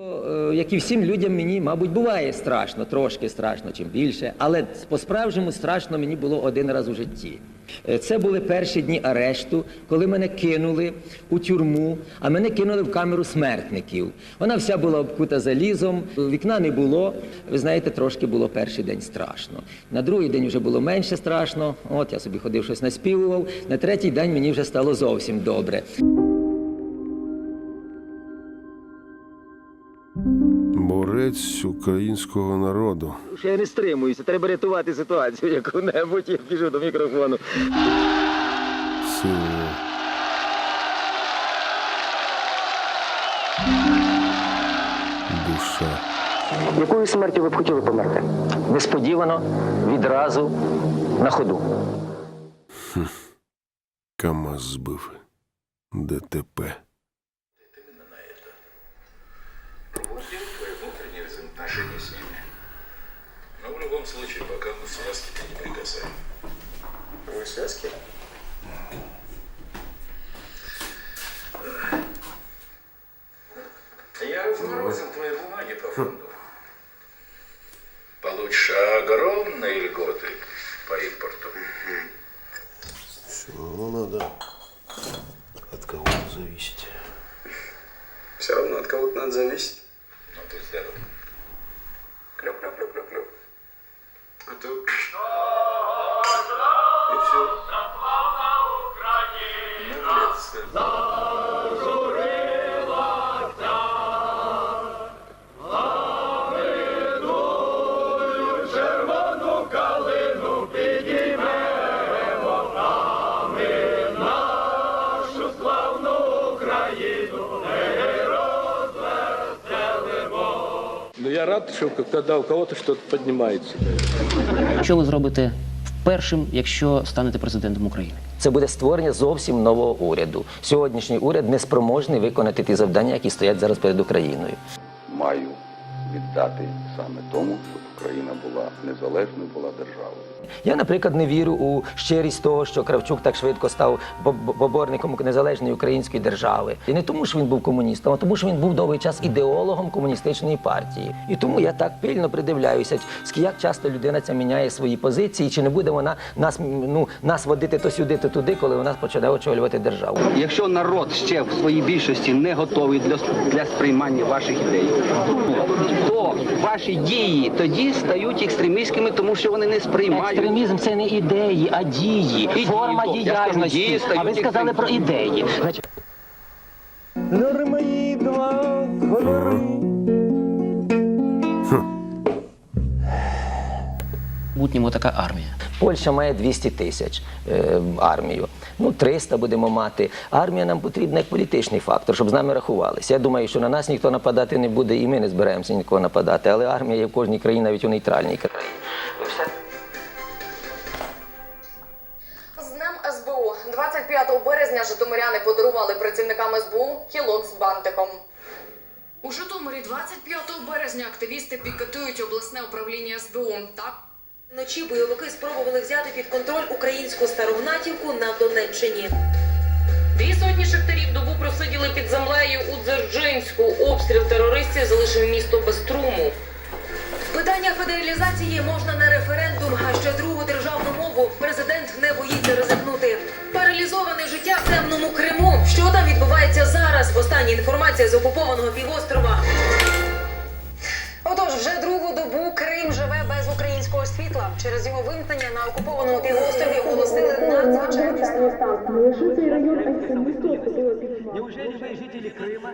Е, Як і всім людям, мені, мабуть, буває страшно, трошки страшно, чим більше, але по-справжньому страшно мені було один раз у житті. Е, Це були перші дні арешту, коли мене кинули у тюрму, а мене кинули в камеру смертників. Вона вся була обкута залізом, вікна не було. Ви знаєте, трошки було перший день страшно. На другий день вже було менше страшно. От я собі ходив щось наспівував. На третій день мені вже стало зовсім добре. Борець українського народу. Я не стримуюся, треба рятувати ситуацію яку-небудь, я біжу до мікрофону. Сила. Душа. Якою смертю ви б хотіли померти? Несподівано, відразу, на ходу. КАМАЗ збив. ДТП. Связки? Я разморозил твои бумаги по фонду. Получишь огромные льготы по импорту. Все равно надо от кого-то зависеть. Все равно от кого-то надо зависеть. Ну ты я рад, що коли у кого-то что-то. Що ви зробите першим, якщо станете президентом України? Це буде створення зовсім нового уряду. Сьогоднішній уряд неспроможний виконати ті завдання, які стоять зараз перед Україною. маю віддати саме тому, щоб Україна була незалежною, була державою. Я, наприклад, не вірю у щирість того, що Кравчук так швидко став поборником незалежної української держави. І не тому, що він був комуністом, а тому, що він був довгий час ідеологом комуністичної партії. І тому я так пильно придивляюся, як часто людина ця міняє свої позиції, чи не буде вона нас, ну, нас водити то сюди, то туди, коли вона почне очолювати державу. Якщо народ ще в своїй більшості не готовий для, для сприймання ваших ідей, то ваші дії тоді стають екстремістськими, тому що вони не сприймають. Екстремізм це не ідеї, а дії, І форма дії. Діяльності. дії А ви сказали про ідеї. Значить, в майбутньому така армія. Польща має 200 тисяч е, армію. Ну, 300 будемо мати. Армія нам потрібна як політичний фактор, щоб з нами рахувалися. Я думаю, що на нас ніхто нападати не буде, і ми не збираємося нікого нападати. Але армія є в кожній країні, навіть у нейтральній країні. З днем СБУ 25 березня житомиряни подарували працівникам СБУ кілок з бантиком. У Житомирі 25 березня активісти пікетують обласне управління СБУ. Так Вночі бойовики спробували взяти під контроль українську старогнатівку на Донеччині. дві сотні шахтарів добу просиділи під землею у Дзержинську. Обстріл терористів залишив місто без струму. Питання федералізації можна на референдум, а ще другу державну мову президент не боїться ризикнути. Паралізоване життя в темному Криму. Що там відбувається зараз? Остання інформація з окупованого півострова. Через його вимкнення на окупованому півострові оголосили надзвичайний стан.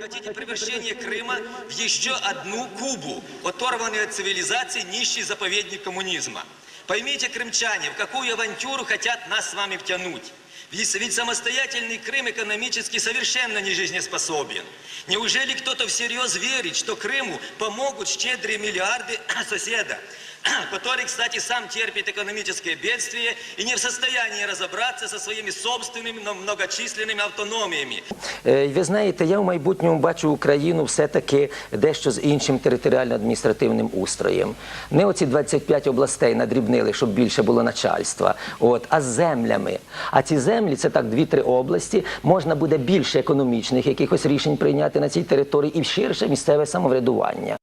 Хотите превращение Крыма в еще одну Кубу, оторванную от цивилизации, нищий заповедник коммунизма. Поймите, крымчане, в какую авантюру хотят нас с вами втянуть. Ведь ведь самостоятельный Крым экономически совершенно не жизнеспособен. Неужели кто-то всерьез верит, что Крыму помогут щедрые миллиарды соседа? который, кстати, сам терпит экономическое бедствие и не в состоянии разобраться со своими собственными, но многочисленными автономиями. Е, Ви знаєте, я в майбутньому бачу Україну все-таки дещо з іншим територіально-адміністративним устроєм. Не оці 25 областей надрібнили, щоб більше було начальства, от, а з землями. А ці землі це так, 2-3 області. Можна буде більше економічних якихось рішень прийняти на цій території і ширше місцеве самоврядування.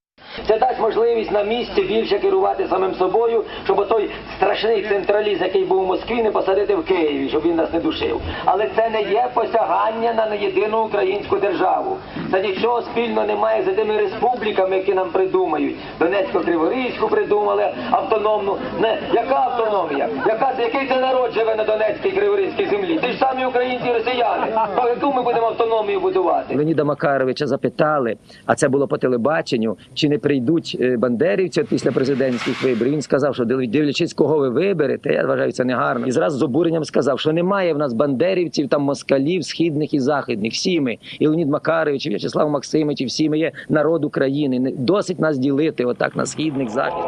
Це дасть можливість на місці більше керувати самим собою, щоб той страшний централіз, який був у Москві, не посадити в Києві, щоб він нас не душив. Але це не є посягання на єдину українську державу. Це нічого спільного немає з тими республіками, які нам придумають. Донецько-Криворізьку придумали автономну. Не яка автономія? Яка який це народ живе на Донецькій Криворізькій землі? Ти ж самі українці і росіяни. А яку ми будемо автономію будувати? Леоніда Макаровича запитали, а це було по телебаченню, чи не прийдуть е, бандерівці після президентських виборів. Він сказав, що див- дивлячись, кого ви виберете, я вважаю це негарно. І зразу з обуренням сказав, що немає в нас бандерівців, там москалів, східних і західних. Всі ми, і Леонід Макарович, В'ячеслав Максимович, і всі ми є народ України. Досить нас ділити отак на східних, західних.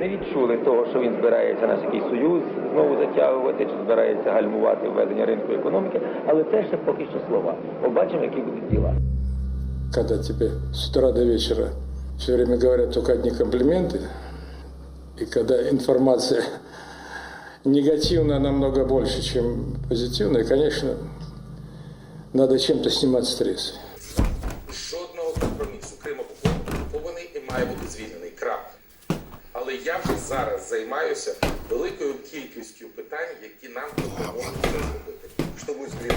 не відчули того, що він збирається наш якийсь союз знову затягувати, чи збирається гальмувати введення ринку економіки, але це ще поки що слова. Побачимо, які будуть діла. Когда тебе с утра до вечера все время говорят только одни комплименты, и когда информация негативная намного больше, чем позитивная, конечно, надо чем-то снимать стресс. Жодного компромісу. Крим окупований і має бути звільнений. Крапка. Але я вже зараз займаюся великою кількістю питань, які нам допоможуть зробити. Що буде?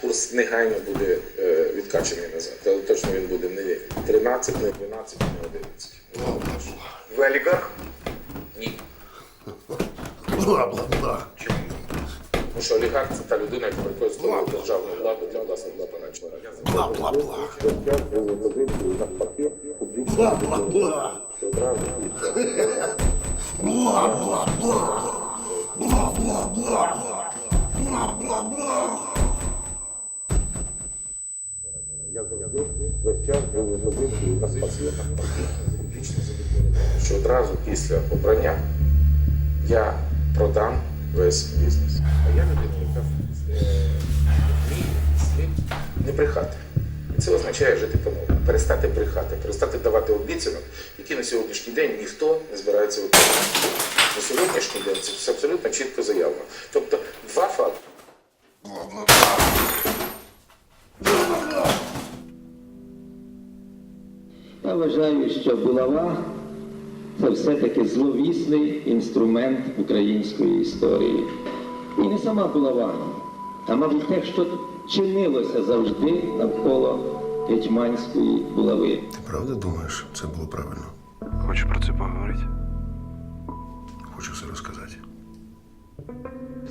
Курс негайно буде е, відкачений назад, але точно він буде не 13, не 12, не 11. Вы олигарх? Ні. Бла-бла-бла. Тому що олігарх це та людина, яка використовує державну владу для власних заперечень. Бла-бла-бла. Бла-бла-бла. Бла-бла-бла. Бла-бла-бла. Бла-бла-бла. Я завжди весь час був у позиції навпаки, публічно задоволений, що одразу після обрання я продам весь бізнес. А я людина, яка е, вміє слід не брехати. І це означає жити по новому перестати брехати, перестати давати обіцянок, які на сьогоднішній день ніхто не збирається виконувати. На сьогоднішній день це все абсолютно чітко заявлено. Тобто два факти. Я вважаю, що булава це все-таки зловісний інструмент української історії. І не сама булава, а мабуть те, що чинилося завжди навколо гетьманської булави. Ти правда думаєш, це було правильно? Хочу про це поговорити. Хочу все розказати.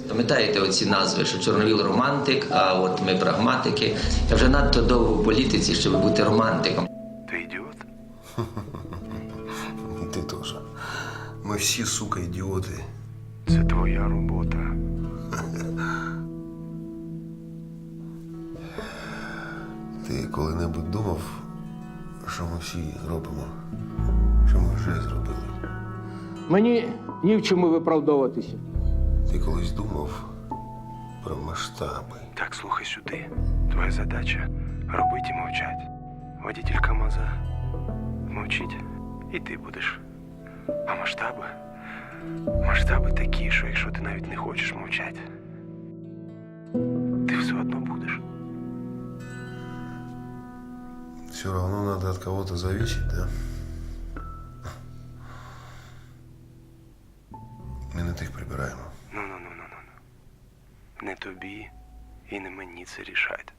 Пам'ятаєте оці назви, що Чорновіл романтик, а от ми прагматики. Я вже надто довго в політиці, щоб бути романтиком. Ти ідіот? Ми всі, сука, ідіоти. Це твоя робота. Ти коли-небудь думав, що ми всі робимо? Що ми вже зробили? Мені ні в чому виправдовуватися. Ти колись думав про масштаби. Так, слухай сюди. Твоя задача робити і мовчать. Водитель КамАЗа мовчить, і ти будеш. А масштаби? Масштаби такі, що якщо ти навіть не хочеш мовчати, ти все одно будеш. Все равно надо от кого-то зависеть, да? Ми не тих прибираємо. Ну, ну, ну, ну, ну, ну. Не тобі і не мені це рішати.